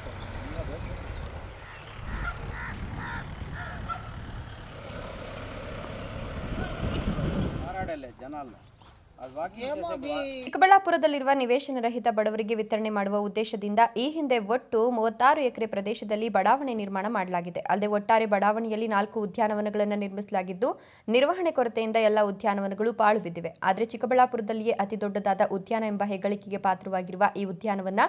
Sir ಮಾರಾಡಲ್ಲೇ ಜನ ಅಲ್ಲ ಚಿಕ್ಕಬಳ್ಳಾಪುರದಲ್ಲಿರುವ ನಿವೇಶನ ರಹಿತ ಬಡವರಿಗೆ ವಿತರಣೆ ಮಾಡುವ ಉದ್ದೇಶದಿಂದ ಈ ಹಿಂದೆ ಒಟ್ಟು ಮೂವತ್ತಾರು ಎಕರೆ ಪ್ರದೇಶದಲ್ಲಿ ಬಡಾವಣೆ ನಿರ್ಮಾಣ ಮಾಡಲಾಗಿದೆ. ಅಲ್ಲದೆ ಒಟ್ಟಾರೆ ಬಡಾವಣೆಯಲ್ಲಿ ನಾಲ್ಕು ಉದ್ಯಾನವನಗಳನ್ನು ನಿರ್ಮಿಸಲಾಗಿದ್ದು ನಿರ್ವಹಣೆ ಕೊರತೆಯಿಂದ ಎಲ್ಲ ಉದ್ಯಾನವನಗಳು ಪಾಳು ಬಿದ್ದಿವೆ. ಆದರೆ ಚಿಕ್ಕಬಳ್ಳಾಪುರದಲ್ಲಿಯೇ ಅತಿ ದೊಡ್ಡದಾದ ಉದ್ಯಾನ ಎಂಬ ಹೆಗ್ಗಳಿಕೆಗೆ ಪಾತ್ರವಾಗಿರುವ ಈ ಉದ್ಯಾನವನ್ನ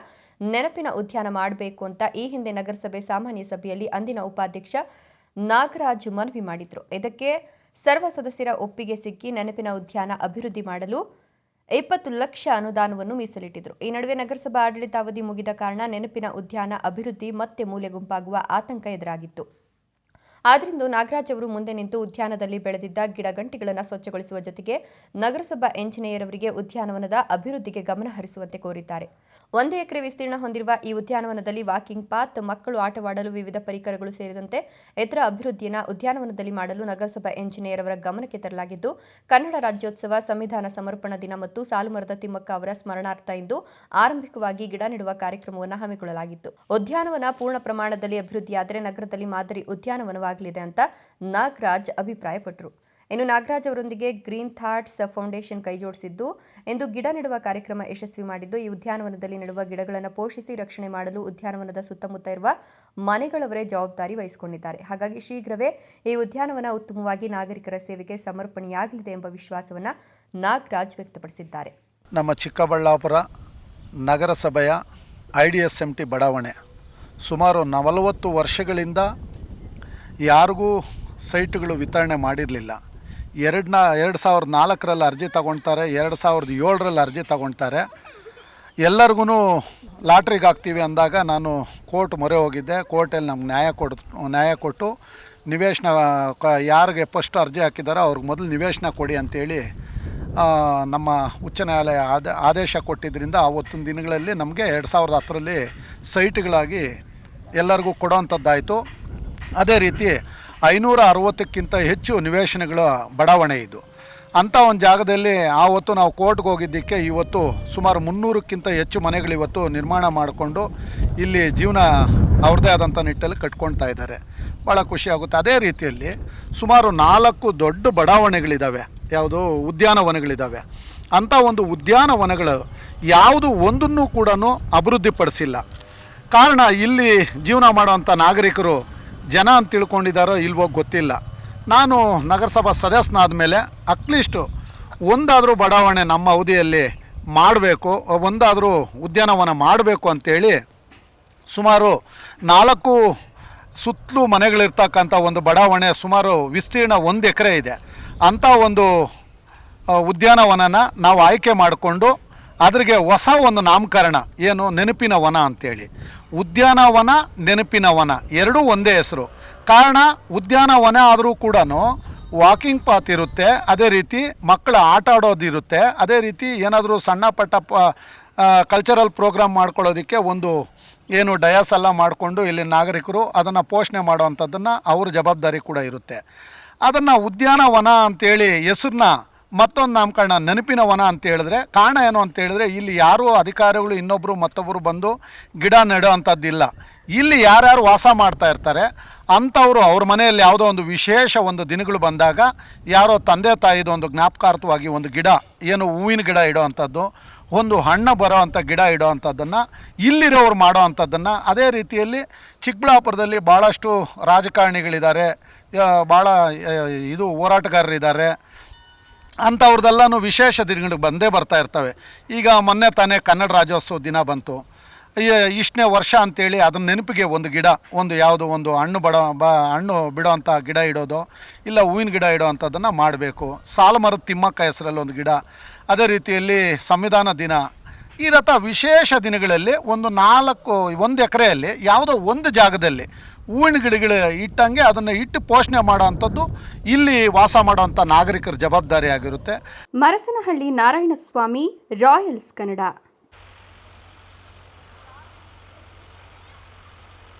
ನೆನಪಿನ ಉದ್ಯಾನ ಮಾಡಬೇಕು ಅಂತ ಈ ಹಿಂದೆ ನಗರಸಭೆ ಸಾಮಾನ್ಯ ಸಭೆಯಲ್ಲಿ ಅಂದಿನ ಉಪಾಧ್ಯಕ್ಷ ನಾಗರಾಜ್ ಮನವಿ ಮಾಡಿದ್ರು. ಇದಕ್ಕೆ ಸರ್ವ ಸದಸ್ಯರ ಒಪ್ಪಿಗೆ ಸಿಕ್ಕಿ ನೆನಪಿನ ಉದ್ಯಾನ ಅಭಿವೃದ್ಧಿ ಮಾಡಲು ಇಪ್ಪತ್ತು ಲಕ್ಷ ಅನುದಾನವನ್ನು ಮೀಸಲಿಟ್ಟಿದ್ರು. ಈ ನಡುವೆ ನಗರಸಭಾ ಆಡಳಿತಾವಧಿ ಮುಗಿದ ಕಾರಣ ನೆನಪಿನ ಉದ್ಯಾನ ಅಭಿವೃದ್ಧಿ ಮತ್ತೆ ಮೂಲೆಗುಂಪಾಗುವ ಆತಂಕ ಎದುರಾಗಿತ್ತು. ಆದ್ರಿಂದ ನಾಗರಾಜ್ ಅವರು ಮುಂದೆ ನಿಂತು ಉದ್ಯಾನದಲ್ಲಿ ಬೆಳೆದಿದ್ದ ಗಿಡಗಂಟಿಗಳನ್ನು ಸ್ವಚ್ಛಗೊಳಿಸುವ ಜೊತೆಗೆ ನಗರಸಭಾ ಎಂಜಿನಿಯರ್ ಅವರಿಗೆ ಉದ್ಯಾನವನದ ಅಭಿವೃದ್ಧಿಗೆ ಗಮನ ಹರಿಸುವಂತೆ ಕೋರಿದ್ದಾರೆ. ಒಂದು ಎಕರೆ ವಿಸ್ತೀರ್ಣ ಹೊಂದಿರುವ ಈ ಉದ್ಯಾನವನದಲ್ಲಿ ವಾಕಿಂಗ್ ಪಾತ್, ಮಕ್ಕಳು ಆಟವಾಡಲು ವಿವಿಧ ಪರಿಕರಗಳು ಸೇರಿದಂತೆ ಇತರ ಅಭಿವೃದ್ಧಿಯನ್ನು ಉದ್ಯಾನವನದಲ್ಲಿ ಮಾಡಲು ನಗರಸಭಾ ಎಂಜಿನಿಯರ್ ಅವರ ಗಮನಕ್ಕೆ ತರಲಾಗಿದ್ದು, ಕನ್ನಡ ರಾಜ್ಯೋತ್ಸವ ಸಂವಿಧಾನ ಸಮರ್ಪಣಾ ದಿನ ಮತ್ತು ಸಾಲುಮರದ ತಿಮ್ಮಕ್ಕ ಅವರ ಸ್ಮರಣಾರ್ಥ ಎಂದು ಆರಂಭಿಕವಾಗಿ ಗಿಡ ನೆಡುವ ಕಾರ್ಯಕ್ರಮವನ್ನು ಹಮ್ಮಿಕೊಳ್ಳಲಾಗಿತ್ತು. ಉದ್ಯಾನವನ ಪೂರ್ಣ ಪ್ರಮಾಣದಲ್ಲಿ ಅಭಿವೃದ್ಧಿಯಾದರೆ ನಗರದಲ್ಲಿ ಮಾದರಿ ಉದ್ಯಾನವನವಾಗಲಿದೆ ಅಂತ ನಾಗರಾಜ್ ಅಭಿಪ್ರಾಯಪಟ್ಟರು ಇನ್ನು ನಾಗರಾಜ್ ಅವರೊಂದಿಗೆ ಗ್ರೀನ್ ಥಾಟ್ಸ್ ಫೌಂಡೇಶನ್ ಕೈಜೋಡಿಸಿದ್ದು ಎಂದು ಗಿಡ ನೆಡುವ ಕಾರ್ಯಕ್ರಮ ಯಶಸ್ವಿ ಮಾಡಿದ್ದು, ಈ ಉದ್ಯಾನವನದಲ್ಲಿ ನೆಡುವ ಗಿಡಗಳನ್ನು ಪೋಷಿಸಿ ರಕ್ಷಣೆ ಮಾಡಲು ಉದ್ಯಾನವನದ ಸುತ್ತಮುತ್ತ ಇರುವ ಮನೆಗಳವರೇ ಜವಾಬ್ದಾರಿ ವಹಿಸಿಕೊಂಡಿದ್ದಾರೆ. ಹಾಗಾಗಿ ಶೀಘ್ರವೇ ಈ ಉದ್ಯಾನವನ ಉತ್ತಮವಾಗಿ ನಾಗರಿಕರ ಸೇವೆಗೆ ಸಮರ್ಪಣೆಯಾಗಲಿದೆ ಎಂಬ ವಿಶ್ವಾಸವನ್ನು ನಾಗರಾಜ್ ವ್ಯಕ್ತಪಡಿಸಿದ್ದಾರೆ. ನಮ್ಮ ಚಿಕ್ಕಬಳ್ಳಾಪುರ ನಗರಸಭೆಯ ಐ ಡಿ ಬಡಾವಣೆ ಸುಮಾರು ನಲವತ್ತು ವರ್ಷಗಳಿಂದ ಯಾರಿಗೂ ಸೈಟ್ಗಳು ವಿತರಣೆ ಮಾಡಿರಲಿಲ್ಲ. ಎರಡನ್ನ ಎರಡು ಸಾವಿರದ ನಾಲ್ಕರಲ್ಲಿ ಅರ್ಜಿ ತಗೊಳ್ತಾರೆ ಎರಡು ಸಾವಿರದ ಏಳರಲ್ಲಿ ಅರ್ಜಿ ತಗೊಳ್ತಾರೆ ಎಲ್ಲರಿಗೂ ಲಾಟ್ರಿಗೆ ಹಾಕ್ತೀವಿ ಅಂದಾಗ ನಾನು ಕೋರ್ಟ್ ಮೊರೆ ಹೋಗಿದ್ದೆ. ಕೋರ್ಟಲ್ಲಿ ನಮ್ಗೆ ನ್ಯಾಯ ಕೊಡ್ ನ್ಯಾಯ ಕೊಟ್ಟು ನಿವೇಶನ ಕ- ಯಾರಿಗೆ ಫಸ್ಟ್ ಅರ್ಜಿ ಹಾಕಿದಾರೋ ಅವ್ರಿಗೆ ಮೊದಲು ನಿವೇಶನ ಕೊಡಿ ಅಂತೇಳಿ ಆ, ನಮ್ಮ ಉಚ್ಚ ನ್ಯಾಯಾಲಯ ಆದ ಆದೇಶ ಕೊಟ್ಟಿದ್ದರಿಂದ ಆವತ್ತಿನ ದಿನಗಳಲ್ಲಿ ನಮಗೆ ಎರಡು ಸಾವಿರದ ಹತ್ತರಲ್ಲಿ ಸೈಟ್ಗಳಾಗಿ ಎಲ್ಲರಿಗೂ ಕೊಡೋವಂಥದ್ದಾಯಿತು ಅದೇ ರೀತಿ ಐನೂರ ಅರವತ್ತಕ್ಕಿಂತ ಹೆಚ್ಚು ನಿವೇಶನಗಳ ಬಡಾವಣೆ ಇದು. ಅಂಥ ಒಂದು ಜಾಗದಲ್ಲಿ ಆವತ್ತು ನಾವು ಕೋರ್ಟ್ಗೆ ಹೋಗಿದ್ದಕ್ಕೆ ಇವತ್ತು ಸುಮಾರು ಮುನ್ನೂರಕ್ಕಿಂತ ಹೆಚ್ಚು ಮನೆಗಳು ಇವತ್ತು ನಿರ್ಮಾಣ ಮಾಡಿಕೊಂಡು ಇಲ್ಲಿ ಜೀವನ ಅವ್ರದ್ದೇ ಆದಂಥ ನಿಟ್ಟಲ್ಲಿ ಕಟ್ಕೊಳ್ತಾ ಇದ್ದಾರೆ. ಭಾಳ ಖುಷಿಯಾಗುತ್ತೆ ಅದೇ ರೀತಿಯಲ್ಲಿ ಸುಮಾರು ನಾಲ್ಕು ದೊಡ್ಡ ಬಡಾವಣೆಗಳಿದ್ದಾವೆ ಯಾವುದು ಉದ್ಯಾನವನಗಳಿದ್ದಾವೆ ಅಂಥ ಒಂದು ಉದ್ಯಾನವನಗಳು ಯಾವುದು ಒಂದನ್ನು ಕೂಡ ಅಭಿವೃದ್ಧಿಪಡಿಸಿಲ್ಲ. ಕಾರಣ ಇಲ್ಲಿ ಜೀವನ ಮಾಡುವಂಥ ನಾಗರಿಕರು ಜನ ಅಂತ ತಿಳ್ಕೊಂಡಿದ್ದಾರೋ ಇಲ್ವೋ ಗೊತ್ತಿಲ್ಲ. ನಾನು ನಗರಸಭಾ ಸದಸ್ಯನಾದ ಮೇಲೆ ಅಟ್ಲೀಸ್ಟು ಒಂದಾದರೂ ಬಡಾವಣೆ ನಮ್ಮ ಅವಧಿಯಲ್ಲಿ ಮಾಡಬೇಕು, ಒಂದಾದರೂ ಉದ್ಯಾನವನ ಮಾಡಬೇಕು ಅಂತೇಳಿ ಸುಮಾರು ನಾಲ್ಕು ಸುತ್ತಲೂ ಮನೆಗಳಿರ್ತಕ್ಕಂಥ ಒಂದು ಬಡಾವಣೆ ಸುಮಾರು ವಿಸ್ತೀರ್ಣ ಒಂದು ಎಕರೆ ಇದೆ. ಅಂಥ ಒಂದು ಉದ್ಯಾನವನನ ನಾವು ಆಯ್ಕೆ ಮಾಡಿಕೊಂಡು ಅದ್ರಿಗೆ ಹೊಸ ಒಂದು ನಾಮಕರಣ, ಏನು ನೆನಪಿನ ವನ ಅಂತೇಳಿ. ಉದ್ಯಾನವನ ನೆನಪಿನವನ ಎರಡೂ ಒಂದೇ ಹೆಸರು. ಕಾರಣ ಉದ್ಯಾನವನ ಆದರೂ ಕೂಡ ವಾಕಿಂಗ್ ಪಾತ್ ಇರುತ್ತೆ. ಅದೇ ರೀತಿ ಮಕ್ಕಳ ಆಟ ಆಡೋದಿರುತ್ತೆ ಅದೇ ರೀತಿ ಏನಾದರೂ ಸಣ್ಣ ಪಟ್ಟ ಪ ಕಲ್ಚರಲ್ ಪ್ರೋಗ್ರಾಮ್ ಮಾಡ್ಕೊಳ್ಳೋದಕ್ಕೆ ಒಂದು ಏನು ಡಯಾಸ್ ಎಲ್ಲ ಮಾಡಿಕೊಂಡು ಇಲ್ಲಿ ನಾಗರಿಕರು ಅದನ್ನು ಪೋಷಣೆ ಮಾಡುವಂಥದ್ದನ್ನು ಅವ್ರ ಜವಾಬ್ದಾರಿ ಕೂಡ ಇರುತ್ತೆ. ಅದನ್ನು ಉದ್ಯಾನವನ ಅಂತೇಳಿ ಹೆಸರನ್ನ ಮತ್ತೊಂದು ನಾಮಕರಣ, ನೆನಪಿನ ವನ ಅಂತ ಹೇಳಿದ್ರೆ, ಕಾರಣ ಏನು ಅಂತ ಹೇಳಿದ್ರೆ, ಇಲ್ಲಿ ಯಾರೂ ಅಧಿಕಾರಿಗಳು ಇನ್ನೊಬ್ಬರು ಮತ್ತೊಬ್ಬರು ಬಂದು ಗಿಡ ನೆಡೋ ಅಂಥದ್ದಿಲ್ಲ ಇಲ್ಲಿ ಯಾರ್ಯಾರು ವಾಸ ಮಾಡ್ತಾ ಇರ್ತಾರೆ, ಅಂಥವರು ಅವ್ರ ಮನೆಯಲ್ಲಿ ಯಾವುದೋ ಒಂದು ವಿಶೇಷ ಒಂದು ದಿನಗಳು ಬಂದಾಗ, ಯಾರೋ ತಂದೆ ತಾಯಿದು ಒಂದು ಜ್ಞಾಪಕಾರ್ಥವಾಗಿ ಒಂದು ಗಿಡ, ಏನು ಹೂವಿನ ಗಿಡ ಇಡೋ ಅಂಥದ್ದು ಒಂದು ಹಣ್ಣು ಬರೋ ಅಂಥ ಗಿಡ ಇಡೋ ಅಂಥದ್ದನ್ನು ಇಲ್ಲಿರೋರು ಮಾಡೋ ಅಂಥದ್ದನ್ನು ಅದೇ ರೀತಿಯಲ್ಲಿ ಚಿಕ್ಕಬಳ್ಳಾಪುರದಲ್ಲಿ ಭಾಳಷ್ಟು ರಾಜಕಾರಣಿಗಳಿದ್ದಾರೆ ಭಾಳ ಇದು ಹೋರಾಟಗಾರರಿದ್ದಾರೆ ಅಂಥವ್ರದ್ದೆಲ್ಲನೂ ವಿಶೇಷ ದಿನಗಳಿಗೆ ಬಂದೇ ಬರ್ತಾ ಇರ್ತವೆ. ಈಗ ಮೊನ್ನೆ ತಾನೇ ಕನ್ನಡ ರಾಜ್ಯೋತ್ಸವ ದಿನ ಬಂತು. ಇಷ್ಟನೇ ವರ್ಷ ಅಂತೇಳಿ ಅದನ್ನ ನೆನಪಿಗೆ ಒಂದು ಗಿಡ, ಒಂದು ಯಾವುದೋ ಒಂದು ಹಣ್ಣು ಬಡ, ಬ, ಹಣ್ಣು ಬಿಡೋವಂಥ ಗಿಡ ಇಡೋದು, ಇಲ್ಲ ಹೂವಿನ ಗಿಡ ಇಡೋ ಅಂಥದ್ದನ್ನು ಮಾಡಬೇಕು. ಸಾಲುಮರದ ತಿಮ್ಮಕ್ಕ ಹೆಸರಲ್ಲಿ ಒಂದು ಗಿಡ. ಅದೇ ರೀತಿಯಲ್ಲಿ ಸಂವಿಧಾನ ದಿನ. ಈ ರಥ ವಿಶೇಷ ದಿನಗಳಲ್ಲಿ ಒಂದು ನಾಲ್ಕು, ಒಂದು ಎಕರೆಯಲ್ಲಿ ಯಾವುದೋ ಒಂದು ಜಾಗದಲ್ಲಿ ಹೂವಿನ ಗಿಡಗಳು ಇಟ್ಟಂಗೆ ಅದನ್ನು ಇಟ್ಟು ಪೋಷಣೆ ಮಾಡುವಂಥದ್ದು ಇಲ್ಲಿ ವಾಸ ಮಾಡುವಂಥ ನಾಗರಿಕರ ಜವಾಬ್ದಾರಿ ಆಗಿರುತ್ತೆ ಮರಸನಹಳ್ಳಿ ನಾರಾಯಣಸ್ವಾಮಿ, ರಾಯಲ್ಸ್ ಕನ್ನಡ.